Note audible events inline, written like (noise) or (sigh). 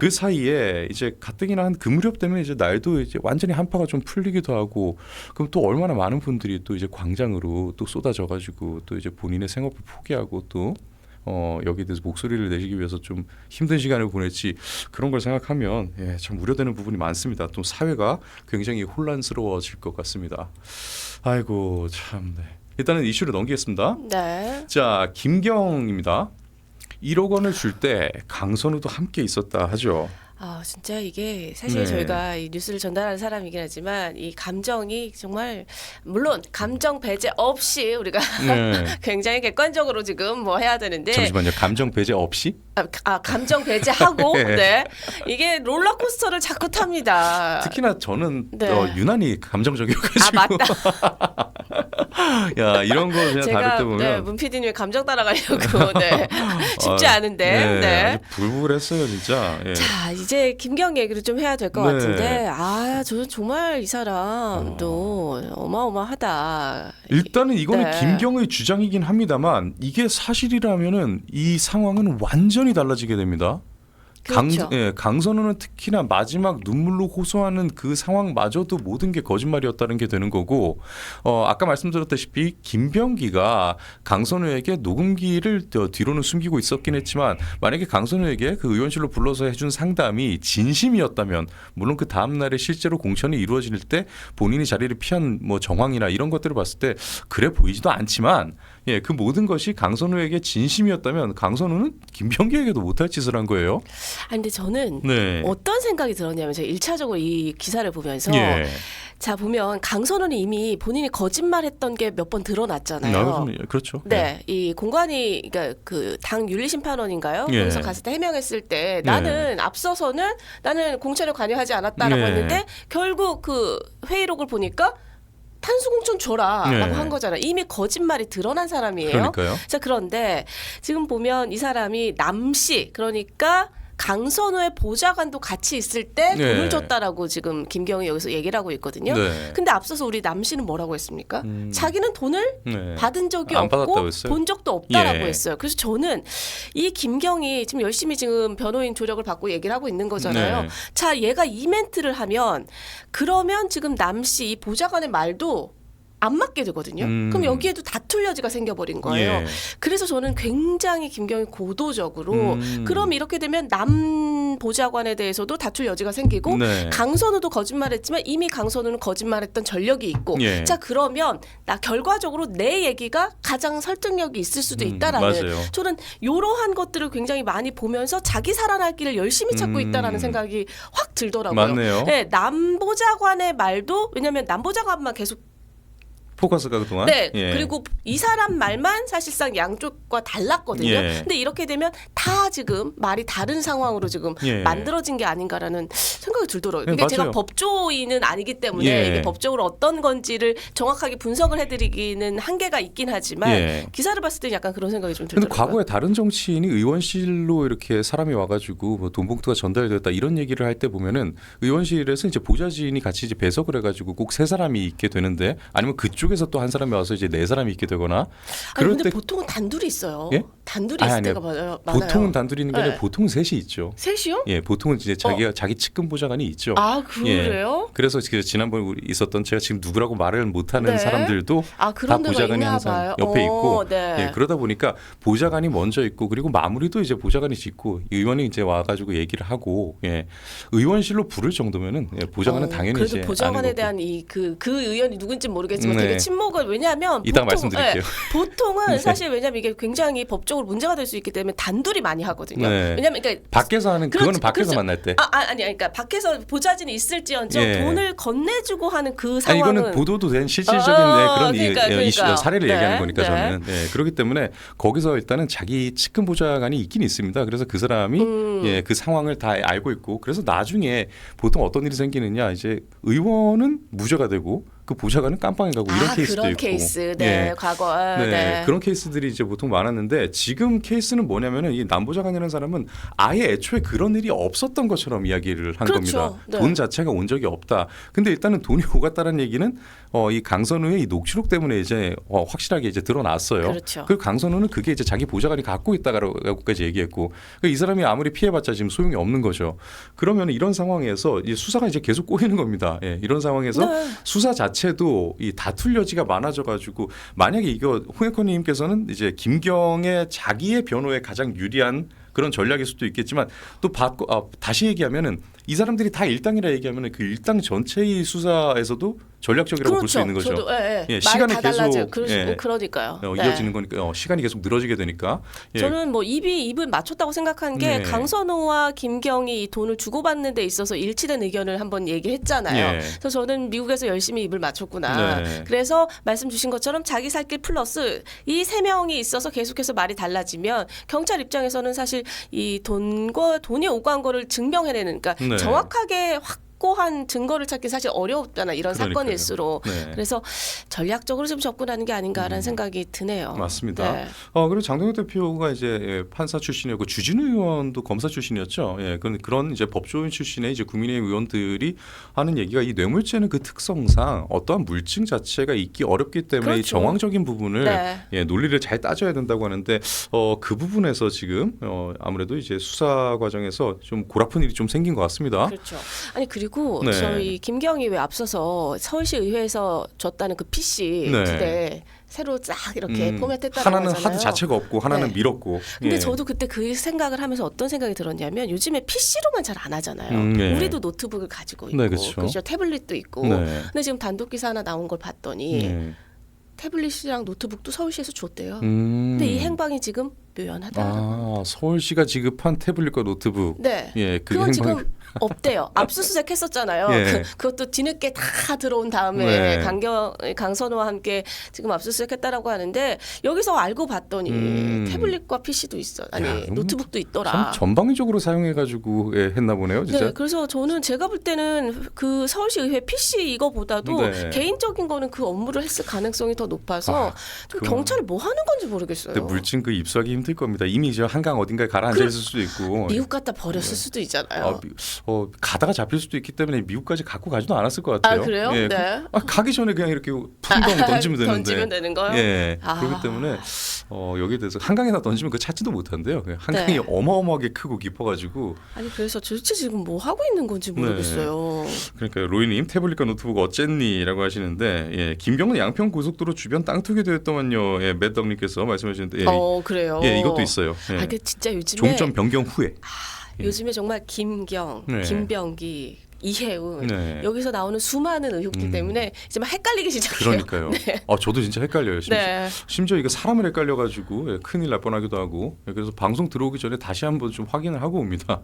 그 사이에 이제 가뜩이나 한 그 무렵 되면 이제 날도 이제 완전히 한파가 좀 풀리기도 하고 그럼 또 얼마나 많은 분들이 또 이제 광장으로 또 쏟아져 가지고 또 이제 본인의 생업을 포기하고 또 어, 여기에 대해서 목소리를 내시기 위해서 좀 힘든 시간을 보냈지 그런 걸 생각하면 예, 참 우려되는 부분이 많습니다. 또 사회가 굉장히 혼란스러워질 것 같습니다. 아이고 참. 네. 일단은 이슈를 넘기겠습니다. 네. 자 김경입니다. 1억 원을 줄 때 강선우도 함께 있었다 하죠. 아 진짜 이게 사실 네. 저희가 이 뉴스를 전달하는 사람이긴 하지만 이 감정이 정말 물론 감정 배제 없이 우리가 (laughs) 네. 굉장히 객관적으로 지금 뭐 해야 되는데 잠시만요. 감정 배제 없이? 아, 아, 감정 배제하고 (laughs) 네. 네 이게 롤러코스터를 자꾸 탑니다. 특히나 저는 네. 어, 유난히 감정적이어가지고 아 맞다. (laughs) 야 이런 거 그냥 다룰 제가 때 네, 보면 문 PD님의 감정 따라가려고 네. 쉽지 아, 않은데. 네, 네. 아주 불불했어요 진짜. 예. 자 이제 김경 얘기를 좀 해야 될 것 네. 같은데 아 저는 정말 이 사람도 어마어마하다. 일단은 이거는 네. 김경의 주장이긴 합니다만 이게 사실이라면은 이 상황은 완전히 달라지게 됩니다. 그렇죠. 강, 예, 강선우는 특히나 마지막 눈물로 호소하는 그 상황마저도 모든 게 거짓말이었다는 게 되는 거고 어, 아까 말씀드렸다시피 김병기가 강선우에게 녹음기를 더 뒤로는 숨기고 있었긴 했지만 만약에 강선우에게 그 의원실로 불러서 해준 상담이 진심이었다면 물론 그 다음 날에 실제로 공천이 이루어질 때 본인이 자리를 피한 뭐 정황이나 이런 것들을 봤을 때 그래 보이지도 않지만 예, 그 모든 것이 강선우에게 진심이었다면 강선우는 김병기에게도 못할 짓을 한 거예요. 아니 근데 저는 네. 어떤 생각이 들었냐면 제가 일차적으로 이 기사를 보면서 예. 자 보면 강선우는 이미 본인이 거짓말했던 게 몇 번 드러났잖아요. 나는 그렇죠. 네, 이 공관이 그러니까 그 당 윤리심판원인가요? 예. 거기서 갔을 때 해명했을 때 나는 앞서서는 나는 공천에 관여하지 않았다라고 예. 했는데 결국 그 회의록을 보니까 탄수공천 줘라라고 예. 한 거잖아요. 이미 거짓말이 드러난 사람이에요. 그러니까요. 자 그런데 지금 보면 이 사람이 남씨 그러니까 강선우의 보좌관도 같이 있을 때 네. 돈을 줬다라고 지금 김경희 여기서 얘기를 하고 있거든요. 네. 근데 앞서서 우리 남 씨는 뭐라고 했습니까? 음. 자기는 돈을 네. 받은 적이 안 없고 받았다고 했어요? 본 적도 없다라고 예. 했어요. 그래서 저는 이 김경이 지금 열심히 지금 변호인 조력을 받고 얘기를 하고 있는 거잖아요. 네. 자, 얘가 이 멘트를 하면 그러면 지금 남 씨 이 보좌관의 말도 안 맞게 되거든요. 음. 그럼 여기에도 다툴 여지가 생겨버린 거예요. 예. 그래서 저는 굉장히 김경이 고도적으로 음. 그럼 이렇게 되면 남 보좌관에 대해서도 다툴 여지가 생기고 네. 강선우도 거짓말했지만 이미 강선우는 거짓말했던 전력이 있고 예. 자 그러면 나 결과적으로 내 얘기가 가장 설득력이 있을 수도 음, 있다라는 맞아요. 저는 이러한 것들을 굉장히 많이 보면서 자기 살아날 길을 열심히 찾고 음. 있다라는 생각이 확 들더라고요. 맞네요. 네, 남보좌관의 말도 왜냐하면 남보좌관만 계속 포커스가 그동안. 네 예. 그리고 이 사람 말만 사실상 양쪽과 달랐거든요. 예. 근데 이렇게 되면 다 지금 말이 다른 상황으로 지금 예. 만들어진 게 아닌가라는 생각이 들더라고요. 네, 이게 제가 맞아요. 법조인은 아니기 때문에 예. 이게 법적으로 어떤 건지를 정확하게 분석을 해드리기는 한계가 있긴 하지만 예. 기사를 봤을 때 약간 그런 생각이 좀 근데 들더라고요. 과거에 다른 정치인이 의원실로 이렇게 사람이 와가지고 뭐 돈봉투가 전달됐다 이런 얘기를 할 때 보면은 의원실에서 이제 보좌진이 같이 이제 배석을 해가지고 꼭 세 사람이 있게 되는데 아니면 그쪽에서 또 한 사람이 와서 이제 네 사람이 있게 되거나 아니, 그럴 근데 때 보통은 단둘이 있어요. 예? 단둘이 아니, 있을 아니요. 때가 많아요. 보통은 단둘이 있는 게 아니라 네. 보통은 셋이 있죠. 셋이요? 예, 보통은 이제 자기가 자기 측근 보좌 관이 있죠. 아 예. 그래요? 그래서 그 지난번에 우리 있었던 제가 지금 누구라고 말을 못하는 네. 사람들도 아 다 보좌관이 항상 봐요. 옆에 어, 있고 네. 예, 그러다 보니까 보좌관이 먼저 있고 그리고 마무리도 이제 보좌관이 짓고 의원이 이제 와가지고 얘기를 하고 예, 의원실로 부를 정도면은 예, 보좌관은 어, 당연히 그래도 이제 보좌관에. 대한 이그그 의원이 누군지 모르겠지만 네. 되게 침묵을 왜냐하면 보통- 말씀드릴게요. 예, 보통은 (laughs) 네. 사실 왜냐하면 이게 굉장히 법적으로 문제가 될 수 있기 때문에 단둘이 많이 하거든요. 네. 왜냐하면 그러니까 밖에서 하는 그거는 밖에서 그렇죠. 만날 때. 아, 아 아니 그러니까 밖에 서 보좌진이 있을지언정 예. 돈을 건네주고 하는 그 아니 상황은 이거는 보도도 된 실질적인 어, 네, 그런 이- 그러니까, 예, 이슈, 그러니까. 사례를 네, 얘기하는 거니까 네. 저는 네, 그렇기 때문에 거기서 일단은 자기 측근 보좌관이 있긴 있습니다. 그래서 그 사람이 음. 예, 그 상황을 다 알고 있고 그래서 나중에 보통 어떤 일이 생기느냐 이제 의원은 무죄가 되고 그 보좌관은 깜빵에 가고 이런 아, 케이스도 그런 있고. 케이스. 네. 예. 과거. 아, 네, 네. 그런 케이스들이 이제 보통 많았는데 지금 케이스는 뭐냐면은 이 남보좌관이라는 사람은 아예 애초에 그런 일이 없었던 것처럼 이야기를 한 그렇죠. 겁니다. 네. 돈 자체가 온 적이 없다. 근데 일단은 돈이 (laughs) 오갔다는 얘기는 어, 이 강선우의 이 녹취록 때문에 이제 어, 확실하게 이제 드러났어요. 그렇죠. 그 강선우는 그게 이제 자기 보좌관이 갖고 있다라고까지 얘기했고 그이 사람이 아무리 피해봤자 지금 소용이 없는 거죠. 그러면 이런 상황에서 이 수사가 이제 계속 꼬이는 겁니다. 예, 이런 상황에서 네. 수사 자체 도 이 다툴 여지가 많아져 가지고 만약에 이거 홍혜커님께서는 이제 김경의 자기의 변호에 가장 유리한 그런 전략일 수도 있겠지만 또 바꿔 아, 다시 얘기하면은 이 사람들이 다 일당이라 얘기하면은 그 일당 전체의 수사에서도 전략적이라고 볼수 그렇죠. 있는 거죠. 저도 예, 예. 예, 달라져. 계속, 그, 예. 그러니까요. 어, 네. 이어지는 거니까 어, 시간이 계속 늘어지게 되니까 예. 저는 뭐 입이 입을 맞췄다고 생각한 게 네. 강선호와 김경이 이 돈을 주고받는 데 있어서 일치된 의견을 한번 얘기했잖아요. 예. 그래서 저는 미국에서 열심히 입을 맞췄구나. 네. 그래서 말씀 주신 것처럼 자기 살길 플러스 이 세 명이 있어서 계속해서 말이 달라지면 경찰 입장에서는 사실 이 돈과 돈이 오간 거를 증명해내는 그러니까 네. 정확하게 확 고한 증거를 찾기 사실 어렵잖아 이런 그러니까요. 사건일수록 네. 그래서 전략적으로 좀 접근하는 게 아닌가라는 생각이 드네요. 맞습니다. 네. 어 그리고 장동혁 대표가 이제 예, 판사 출신이었고 주진우 의원도 검사 출신이었죠. 예, 그런 그런 이제 법조인 출신의 이제 국민의힘 의원들이 하는 얘기가 이 뇌물죄는 그 특성상 어떠한 물증 자체가 있기 어렵기 때문에 이 그렇죠. 정황적인 부분을 네. 예, 논리를 잘 따져야 된다고 하는데 어, 그 부분에서 지금 어, 아무래도 이제 수사 과정에서 좀 골아픈 일이 좀 생긴 것 같습니다. 그렇죠. 아니 그리고 네. 저희 김경이 왜 앞서서 서울시 의회에서 줬다는 그 PC 네. 두대 새로 쫙 이렇게 음, 포맷했다는 하나는 거잖아요. 하드 자체가 없고 하나는 네. 밀었고. 근데 예. 저도 그때 그 생각을 하면서 어떤 생각이 들었냐면 요즘에 PC로만 잘 안 하잖아요. 음, 네. 우리도 노트북을 가지고 있고 네, 그렇죠. 그죠 태블릿도 있고. 네. 근데 지금 단독 기사 하나 나온 걸 봤더니 예. 태블릿이랑 노트북도 서울시에서 줬대요. 음. 근데 이 행방이 지금 묘연하다. 아 서울시가 지급한 태블릿과 노트북. 네. 예, 그 행방이- 지금 없대요. (laughs) 압수수색 했었잖아요. 예. 그, 그것도 뒤늦게 다 들어온 다음에 네. 강경 강선호와 함께 지금 압수수색 했다라고 하는데 여기서 알고 봤더니 음. 태블릿과 PC도 있어. 아니 야, 노트북도 있더라. 참 전방위적으로 사용해 가지고 예, 했나 보네요, 진짜. 네, 그래서 저는 제가 볼 때는 그 서울시 의회 PC 이거보다도 네. 개인적인 거는 그 업무를 했을 가능성이 더 높아서 아, 좀 그럼- 경찰이 뭐 하는 건지 모르겠어요. 근데 물증 그 입수하기 힘들 겁니다. 이미 저 한강 어딘가에 가라앉아 그- 있을 수도 있고. 미국 갖다 버렸을 수도 있잖아요. 어, 미- 어, 가다가 잡힐 수도 있기 때문에 미국까지 갖고 가지도 않았을 것 같아요. 아, 그래요? 예, 네. 그- 아, 가기 전에 그냥 이렇게 풍덩 (laughs) 던지면 되는데. 던지면 되는 거요? 예. 아. 그렇기 때문에 어, 여기에 대해서 한강에다 던지면 그 찾지도 못한대요. 그 한강이 네. 어마어마하게 크고 깊어가지고 아니 그래서 도대체 지금 뭐 하고 있는 건지 네. 모르겠어요. 그러니까 로이님 태블릿과 노트북 어쨌니라고 하시는데 예, 김경은 양평 고속도로 주변 땅 투기되었더만요. 예, 맷덕님께서 말씀하시는데 예, 어 그래요. 예, 이것도 있어요. 예. 아, 그 진짜 요즘에 종점 변경 후에. 예. 요즘에 정말 김경, 네. 김병기, 이혜훈 네. 여기서 나오는 수많은 의혹들 음. 때문에 이제 막 헷갈리기 시작해요. 그러니까요. (laughs) 아 저도 진짜 헷갈려요. 심지어, 네. 심지어 이거 사람을 헷갈려가지고 예, 큰일 날 뻔하기도 하고 예, 그래서 방송 들어오기 전에 다시 한번 좀 확인을 하고 옵니다.